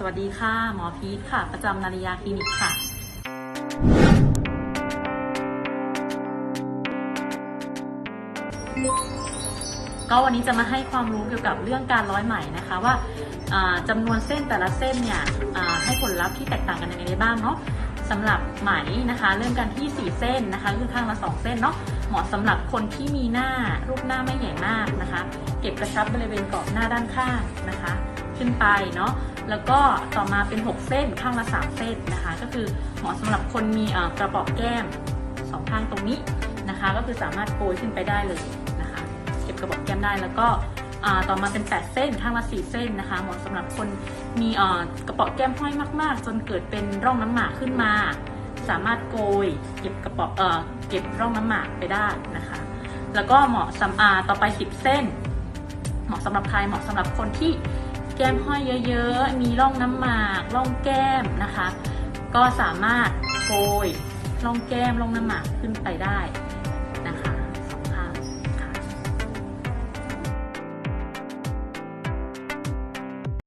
สวัสดีค่ะ หมอพีทค่ะ ประจำนาริยาคลินิกค่ะ ก็วันนี้จะมาให้ความรู้เกี่ยวกับเรื่องการร้อยไหมนะคะว่าจำานวนเส้นแต่ละเส้นเนี่ยให้ผลลัพธ์ที่แตกต่างกันยังไงได้บ้างเนาะสำหรับไหมนะคะเริ่มกันที่ 4 เส้นนะคะคือข้างละ 2 เส้นเนาะเหมาะสำหรับคนที่มีหน้ารูปหน้าไม่ใหญ่มากนะคะ เก็บกระชับบริเวณกรอบหน้าด้านข้างนะคะ ขึ้นไปเนาะแล้วก็ต่อมาเป็น 6 เส้นข้างละ 3 เส้นนะคะ ก็คือเหมาะสำหรับคนมีกระป๋อแก้มสองข้างตรงนี้นะคะ ก็คือสามารถโกยขึ้นไปได้เลยนะคะเก็บกระบอกแก้มได้แล้วก็ต่อมาเป็น 8 เส้นข้างละ 4 เส้นนะคะเหมาะสำหรับคนมีกระป๋อแก้มห้อยมาก ๆ จนเกิดเป็นร่องน้ำหมากขึ้นมา สามารถโกยเก็บกระป๋อเออเก็บร่องน้ำหมากไปได้นะคะ แล้วก็เหมาะสำอาต่อไป 10 เส้น เหมาะสำหรับใครเหมาะสำหรับคนที่ แก้มห้อยเยอะๆ มีร่องน้ำหมากร่องแก้มนะคะ ก็สามารถโกยร่องแก้มร่องน้ำหมากขึ้นไปได้